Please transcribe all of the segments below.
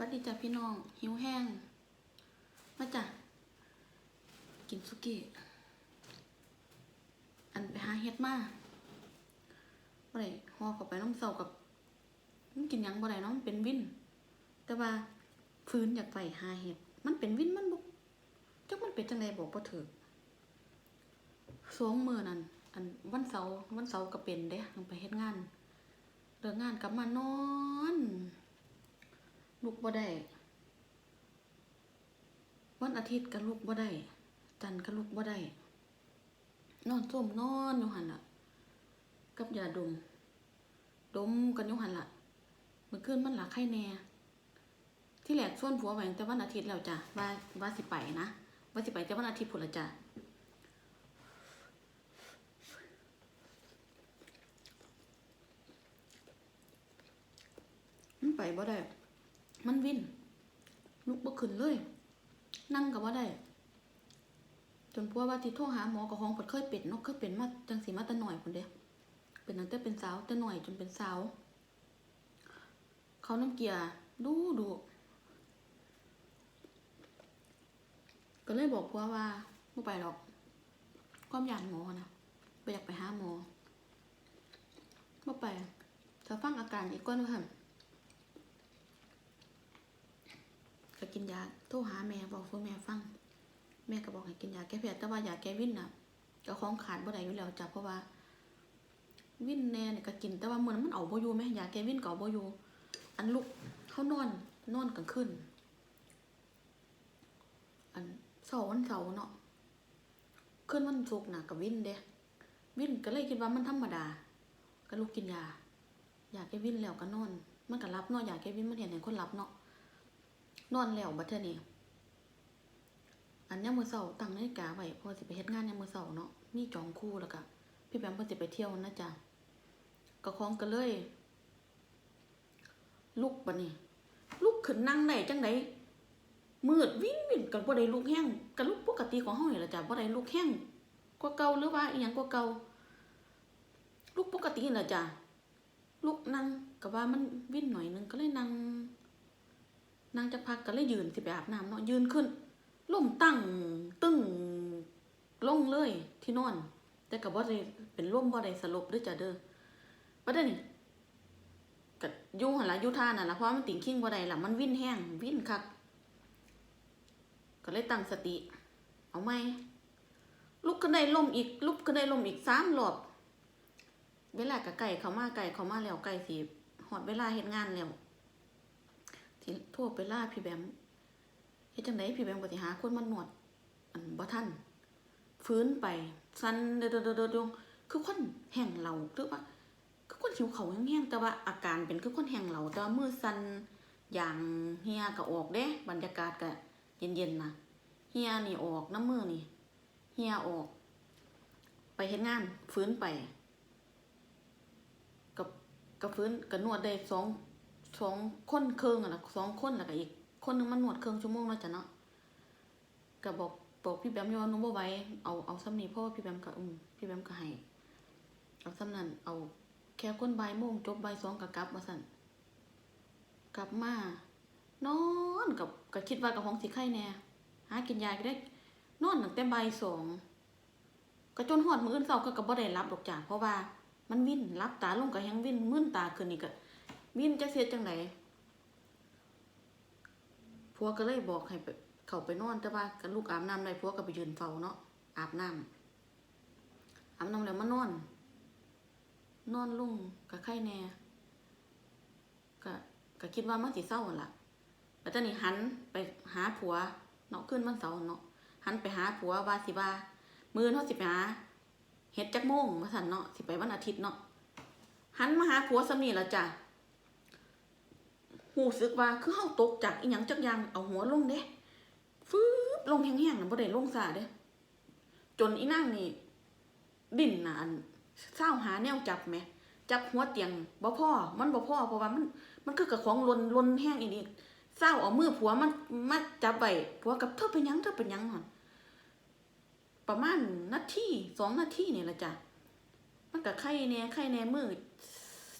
วัดดีจ้ะพี่น้อง หิวแห้ง มาจ้ะ กินสุกี้อันไปหาเฮ็ดมาบ่ได้ห่อเข้าไปน้ำเสากับมันกินหยังบ่ได้เนาะมันเป็นวิน แต่ว่าฟื้นอยากไปหาเฮ็ด มันเป็นวินมันบ่จักมันเป็นจังไดบอกบ่ถูกสองมื้อนั่นอันวันเสาร์วันเสาร์ก็เป็นเด้องไปเฮ็ดงานเลิกงานกลับมานอน ลุกบ่ได้ วันอาทิตย์ก็ลุกบ่ได้ จันทร์ก็ลุกบ่ได้ นอนส้มนอนอยู่หันล่ะกับยาดม ดมกันอยู่หันล่ะเมื่อคืนมันหลักไข้แน่ ที่แหลกส่วนผัวแหวงแต่วันอาทิตย์แล้วจ้ะว่าว่าสิไปนะว่าสิไปแต่วันอาทิตย์พุ่นละจ้ะมันไปบ่ได้ มันวินลุกบ่ขึ้นเลย นั่งก็บ่ได้ จนพัวว่าที่โทรหาหมอกับห้องเพิ่นเคยเป็นนาะเคยเป็นมาจังสีมาแต่หน่อยพุ่นเด้เป็นตั้งแต่เป็นสาวแต่หน่อยจนเป็นสาว เขาน้ำเกียร์ดูดูก็เลยบอกพัวว่าไม่ไปหรอกความอยากหมอนะไปอยากไปหาหมอไม่ไปถ้าฟังอาการอีกก้อนว่าหั่น ก็กินยาโทรหาแม่บอกสู่แม่ฟัง แม่ก็บอกให้กินยาแก้แพ้แต่ว่ายาแก้วินน่ะก็ของขาดบ่ได้อยู่แล้วจ้ะเพราะว่า วินแน่เนี่ยก็กินแต่ว่ามื้อนั้นมันเอาบ่อยู่แม่ยาแก้วินก็เอาบ่อยู่อันลูกเขานอนนอนกลางคืนอันเสาร์วันเสาร์เนาะคืนวันศุกร์น่ะก็วินเด้วินก็เลยคิดว่ามันธรรมดา ก็ลูกกินยายาแก้วินแล้วก็นอน มันก็รับเนาะยาแก้วินมันเห็นให้คนรับเนาะ นอนแล้วบัดเทอนี้อันนี้มือเสาตั้งนาฬิกาไว้พอสิไปเฮ็ดงานในมือเสาเนาะมีจองคู่แล้วก็พี่แบมเพิ่นสิไปเที่ยวนะจ๊ะก็คองกันเลย ลุกบัดนี้ลุกขึ้นนั่งได้จังไดมืดวิ่นวิ่นกันบ่ได้ลุกแห้งกันลุกปกติของเฮานี่ล่ะจ้ะบ่ได้ลุกแห้งกว่าเก่าหรือว่าอีหยังกว่าเก่าลุกปกตินี่ล่ะจ้ะลุกนั่งก็ว่ามันวิ่นหน่อยนึงก็เลยนั่ง นางจะพักก็เลยยืนสิไปอาบน้ำเนาะยืนขึ้นล่มตั้งตึ้งลงเลยที่นอน แต่กับว่าเป็นล่มบ่ได้สลบด้วยจ้ะเด้อประเด็นนี่กับยู่หันละอยู่ท่าน่ะละเพราะมันติ่งขิ้งบ่ได้ละมันวิ่นแห้งวิ่นคัก ก็เลยตั้งสติ เอาไหมลุกขึ้นได้ล่มอีก ลุกขึ้นได้ล่มอีกสามรอบเวลากับไก่เขามาไก่เขามาแล้วไก่สิหอดเวลาเฮ็ดงานแล้ว ที่โทั่วไปล่าพี่แบมเฮ็ดจังไดพี่แบมก็สิหาคนมาหนวด อันบ่ทันฟื้นไปสั่นเดดดดงคือคนแห้งเหลาหรือว่าคือคนหิวเขาแห้งๆแต่ว่าอาการเป็นคือคนแห้งเหลาแต่ว่ามือสั่นอย่างเฮียก็ออกเด้ บรรยากาศก็เย็นๆนะเฮียนี่ออกน้ำมือนี่เฮียออก ไปเฮ็ดงานฟื้นไปกับกับฟื้นกับนวดได้สอง สองคนเครื่องอะนะสองคนแล้วก็อีก คนหนึงมันหนวดเครื่องชั่วโมงแล้วจ้ะเนาะก็บอกบอกพี่แบมอยู่ว่าหนูบ่ไหวเอาเอาซ้ำนี้เพราะว่าพี่แบมก็อืมพี่แบมก็ให้เอาซ้ำนั้นเอาแค่คนใบ่ายโมงจบใบสองก็กลับมาสั่นกลับมานอนกับก็คิดว่ากับของสิไข้แน่หากินยาก็ได้นอนตั้งแต่บ่ายสองก็จนฮอดมืออื่นเช้าก็ก็บ่ได้รับดอกจ้ะเพราะว่ามันวิ่นรับตาลงก็แฮงวิ่นมึนตาขึ้นนี่ก็ วินจะเสียจังไดผัวก็เลยบอกให้เขาไปนอนแต่ว่ากันลูกอาบน้ำได้ผัวก็ไปยืนเฝ้าเนาะอาบน้ำอาบน้ำแล้วมานอน นอนลุ่งกับไข้แน่ก็ก็คิดว่ามันสิเศร้าหั่นล่ะแล้วตอนนี้หันไปหาผัวเนาะขึ้นวันเสาเนาะหันไปหาผัวว่าสิว่ามือเนาะสิไปหาเฮ็ดจักโมงว่าซั่นเนาะสิไปวันอาทิตย์เนาะหันมาหาผัวสามีแล้วจ้ะ หูสึกว่าคือเฮาตกจากอีหยังจักอย่างเอาหัวลงเด้ฟืบลงแห้งๆน่ะบ่ได้ลงซาเด้จนอีนางนี่ดิ้นน่ะอันเศร้าหาแนวจับแหมจับหัวเตียงบ่พ่อมันบ่พ่อเพราะว่ามัน มันคือกับของลนลนแห้งอีนี่เศร้าเอามือผัวมันมาจับไว้ผัวกับเธอเป็นยังเธอเป็นยังหั่นประมาณนาทีสองนาทีนี่ละจ้ะมันก็ไข้แน่ไข้แน่มือ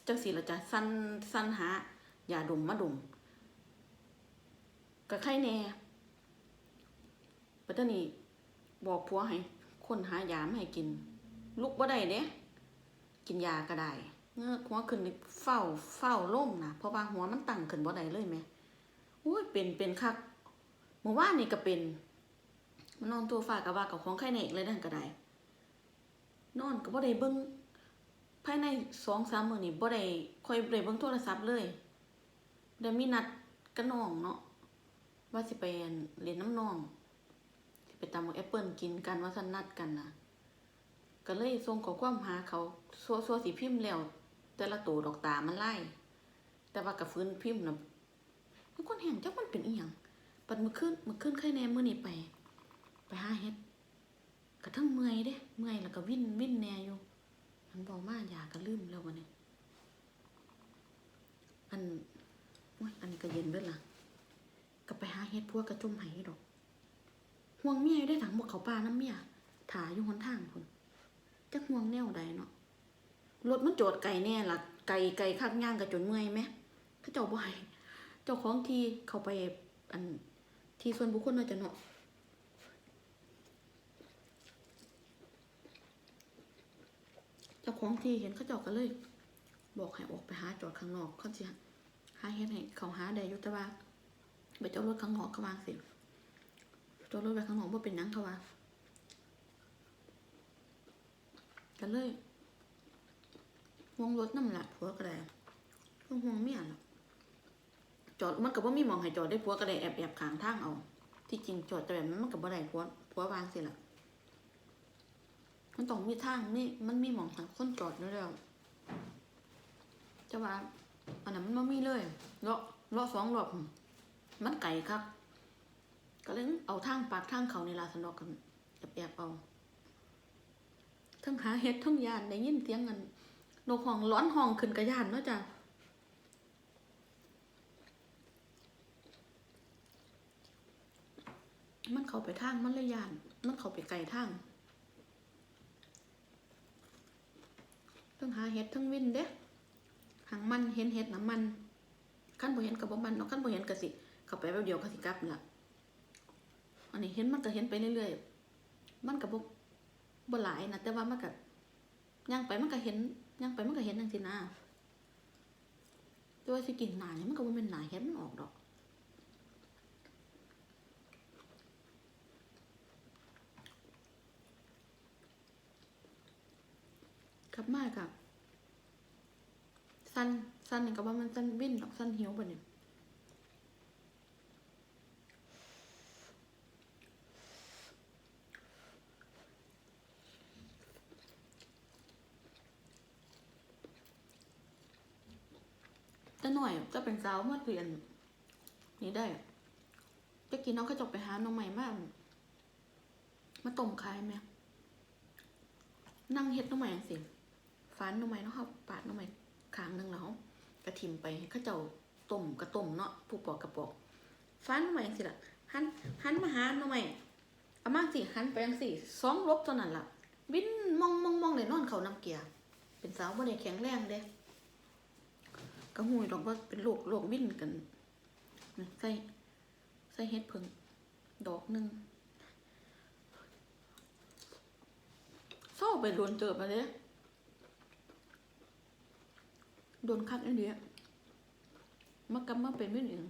จังซี่ล่ะจ้ะสันสันหา ยาดมมาดมก็ไข้แน่ปัตตานีบอกผัวให้คนหายามาให้กิน ลุกบ่ได้เด้กินยาก็ได้เงือกหัวขึ้นเฝ้าเฝ้าล่มนะเพราะว่าหัวมันตั้งขึ้นบ่ได้เลยแหม่โอ้ยเป็นเป็นคักเมื่อวานนี่ก็เป็น มันนอนตัวฟ้ากับว่ากับของไข้แน่อีกเลยนั่นก็ได้ นอนก็บ่ได้เบิ่งภายในสองสามมื้อนี่บ่ได้ค่อยได้เบิ่งโทรศัพท์เลย ได้มีนัดกับน้องเนาะว่าสิไปเรียนน้ำนองสิไปตำแอปเปิลกินกันว่าซั่นนัดกันนะก็เลยส่งข้อความหาเขาซัวซัวสิพิมพ์แล้วแต่ละตัวดอกตามันไล่ แต่ว่ากับฟื้นพิมพ์นะมันคนแห่งจักมันเป็นอีหยังปัดมื้อคืนมื้อคืนใครแน่มือนี้ไป ไปห้าเฮ็ดกระทั่งเมื่อยเด้เมื่อยแล้วก็วิ่นวิ่นแน่อยู่ มันบอกมาอยากก็ลืมแล้ววันนี้อัน อ้ยอันนี้ก็เย็นเบิดล่ะก็ไปหาเฮ็ดพวกกระจุ่มไห้ดอกห่วงเมียอยู่ได้ถังบอกเขาป้าน้ำเมียถ่าอยู่หนทางคนจักห่วงแนวใดเนาะรถมันโจดไก่แน่ล่ะไก่ไก่คักย่างกระจนเมื่อยไหมเขาเจ้าบ่ให้เจ้าของที่เขาไปอันที่ส่วนบุคคลเนาจะเนาะเจ้าของที่เห็นเขาเจ้าก็เลย บอกให้ออกไปหาจอดข้างนอกเขาจะ หาเห็นให้เขาหาได้อยุตว่าไปจอดรถข้างนอกเขวางสิจอดรถไปข้างนอกว่าเป็นหยังเขาว่าก็เลยวงรถน้ำหลักผัวก็ได้ห่วงห่วงเมียล่ะจอดมันก็บ่มีมองให้จอดได้ผัวก็ได้แอบแอบขางทางเอาที่จริงจอดแต่แบบนั้นมันก็บ่ได้ผัวผัววางสิล่ะมันต้องมีทางนี่มันมีมองทางคนจอดอยู่แล้วจะว่า อันนั้นมันไม่มีเลยเลาะเลาะสองรอบมันไก่ครับก็เลยเอาทางปากทางเขาในลาสนอกกันแอบแอบเอาทั้งหาเห็ดทั้งยานได้ยินเสียงกันนกห้องร้อนห้องขึ้นกระยานเนาะจ้ะมันเข้าไปทางมันเลยยาน มันเข้าไปไกลทางทั้งหาเห็ดทั้งวินเด้ หางมันเห็นเห็ดน้ำมันขั้นบ่เห็นกับบ่มันเนาะขั้นบ่เห็นก็สิเข้าไปแป๊บเดียวก็สิกลับล่ะอันนี้เห็นมันก็เห็นไปเรื่อยๆมันก็บ่บ่หลายนะแต่ว่ามันก็ย่างไปมันก็เห็นย่างไปมันก็เห็นจังซี่นะแต่ว่าสิกินหนาเนี่ยมันก็บ่แม่นหนาเห็ดมันออกดอกกลับมากับ สั้นสั้นนี่ก็ว่ามันสั้นวิ่นดอกสั้นหิวบ่เนี่ยแต่หน่อยจะเป็นสาวมาเรียน นี่ได้จะกินน้องก็จบไปหาน้องใหม่มากมาต้มขายไหมนั่งเฮ็ดหน้องใหม่จังซี่ฟันหน้องใหม่นาะครับปาดหน้องใหม่ ข้างหนึงแล้วเรากระถิ่มไปให้าเจ้าต้มกระต้มเนาะผู้ปอกกระปอกฟันหน้องใหม่จังซี่ล่ะหันหันมาหาหน้องใหม่เอามาสิหันไปจังซี่สองลบเท่านั้นล่ะวินมองมองมองเลยนอนเขาน้ำเกียร์เป็นสาวบ่ได้แข็งแรงเด้ก็หูยดอกว่าเป็นโรคโรควินกันใส่ใส่เฮ็ดเพิ่งดอกหนึ่งเศร้าไปโดนเจอมาเลย โดนคัดอันเดียมากำมาเป็นไม่หนึ่ง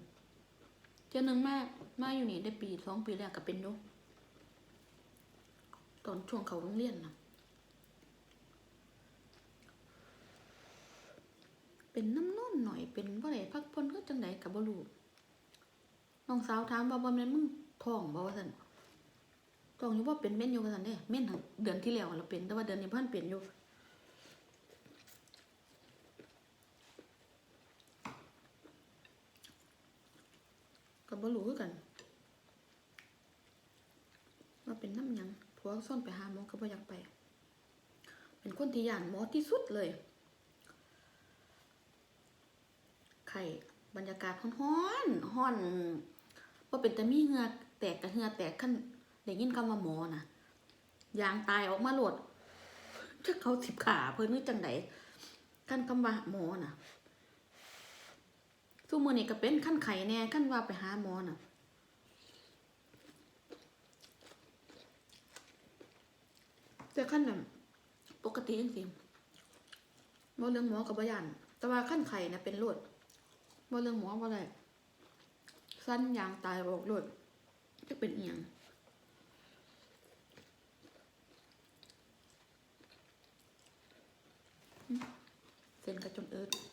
เจ้าหนึ่งมากมาอยู่นี่ได้ปีสองปีแล้วก็เป็นอยู่ตอนช่วงเขาโรงเรียนนะเป็นน้ำนุ่นหน่อยเป็นว่าไรพักพลก็จังไดกับบรูน้องสาวถามว่าบ่แม่นมึงท้องบ่ว่าซั่นกล่องอยู่ว่าเป็นเม่นอยู่กันสันเด้เม่นเดือนที่แล้วเราเป็นแต่ว่าเดือนนี้เพิ่นเปลี่ยนอยู่ ก็บ่รู้คือกันว่าเป็นน้ำหยังผัวซ่อนไปหาหมอก็บ่อยากไป เป็นคนที่ย่านหมอที่สุดเลย ไข่บรรยากาศฮ้อนๆฮ้อนว่าเป็นแต่มีเหงือแตกกับเหงือแตกขั้นได้ยินคำว่าหมอนะยางตายออกมาโหลดถ้าเขาสิบขาเพิ่นนึกจังไดขั้นคำว่าหมอนะ ทุกมือนี่ก็เป็นขั้นไข่แน่ขั้นว่าไปหาหมอน่ะแต่ขั้นแบบปกติจริงๆบ่เรื่องหมอกับบ่ยันแต่ว่าขั้นไข่เนี่ยเป็นโรดบ่เรื่องหมอบ่อะไรสั้นยางตายบอกโรดจะเป็นเอียงเส้นกระจนเอิร์ด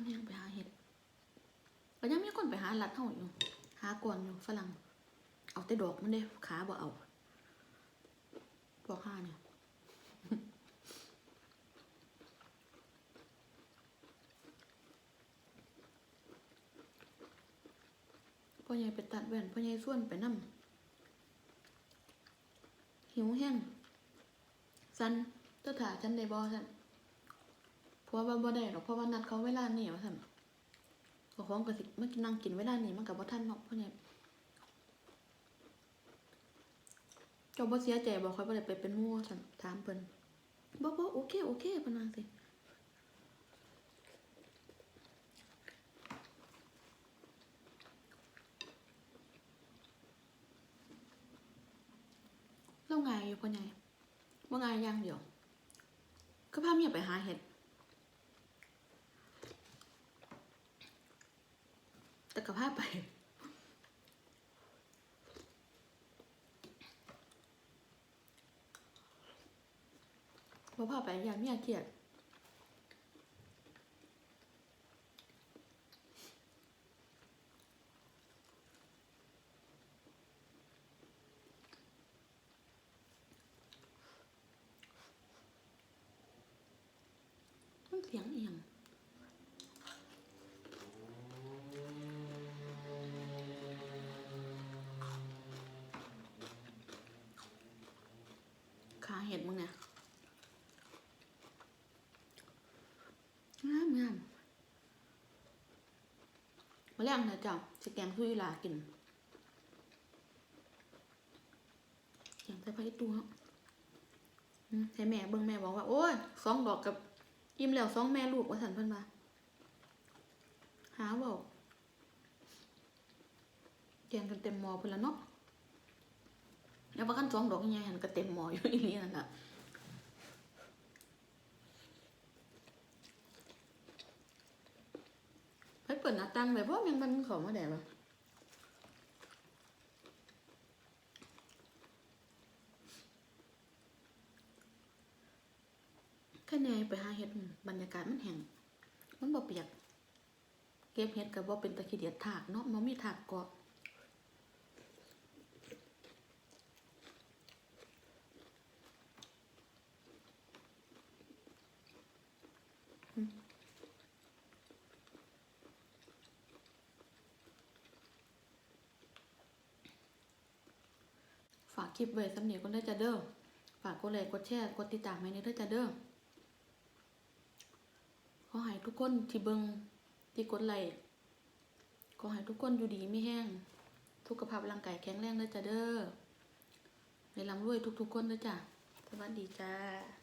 อันทั่วเนี่ยไปหาเห็ดก็ยังมีคนไปหาลัดเฮาอยู่ หากวนอยู่ฝรั่ง เอาแต่ดอกมันเด้ขาบ่เอาพวกห้าเนี่ยพ่อใหญ่ไปตัดแว่นพ่อใหญ่ส่วนไปนั่หิวแห้งสันเจ้าถาฉันได้บ่สัน พราะว่าบ่ได้หรอกเพราะว่านัดเขาเวลานี่ว่าสันก็ของก็สิมากินนั่งกินเวลานี้มันกับบ่าทันเนาะเพราะเนี่ยเจ้าบ่เสียใจบ่ค่อยบ่ได้ไปเป็นมู่ซั่นถามเพิ่นบ่บ่โอเคโอเคเพิ่นว่าจังซี่เราไงอยู่พ่อใหญ่บ่ไงยอย่างเดียวก็พาเมียไปหาเห็ด แต่กับภาพไป พอพาไปอย่างเมียเครียดมันเสียงเอียง ขาเห็ดมึงเนี่ยงามงาม มาแรงนะจ้าจะแกงทุยลากินแกงใส่ไผ่ตัวให้แม่เบิ่งแม่บอกว่า โอ้ยสองดอกกับอิ่มแล้วสองแม่ลูกว่าสันเพิ่นมาหาเบาแกงกันเต็มหม้อเพิ่นละเนาะแล้วว่ากันสองดอกยังไงหันก็เต็มหมออยู่อีนี่นั่นแหละไป เปิดหน้าต่างไปเพราะยังมันของมาแดดวะแค่ไหนไปหาเห็ดบรรยากาศมันแห้งมันบ่เปียก เก็บเห็ดกับบ่เป็นตะขี้เดียดถากเนาะมันมีถากเกาะ คลิปไว้สำเนียงก็ได้จะเด้อฝากกดไลค์กดแชร์กดติดตามให้ในเด้จะเด้อขอให้ทุกคนที่เบิงที่กดไลค์ขอให้ทุกคนอยู่ดีไม่แห้งทุกภาพร่างกายแข็งแรงเด้จะเด้อในลำรวยทุกๆคนเด้อจ้ะสวัสดีจ้า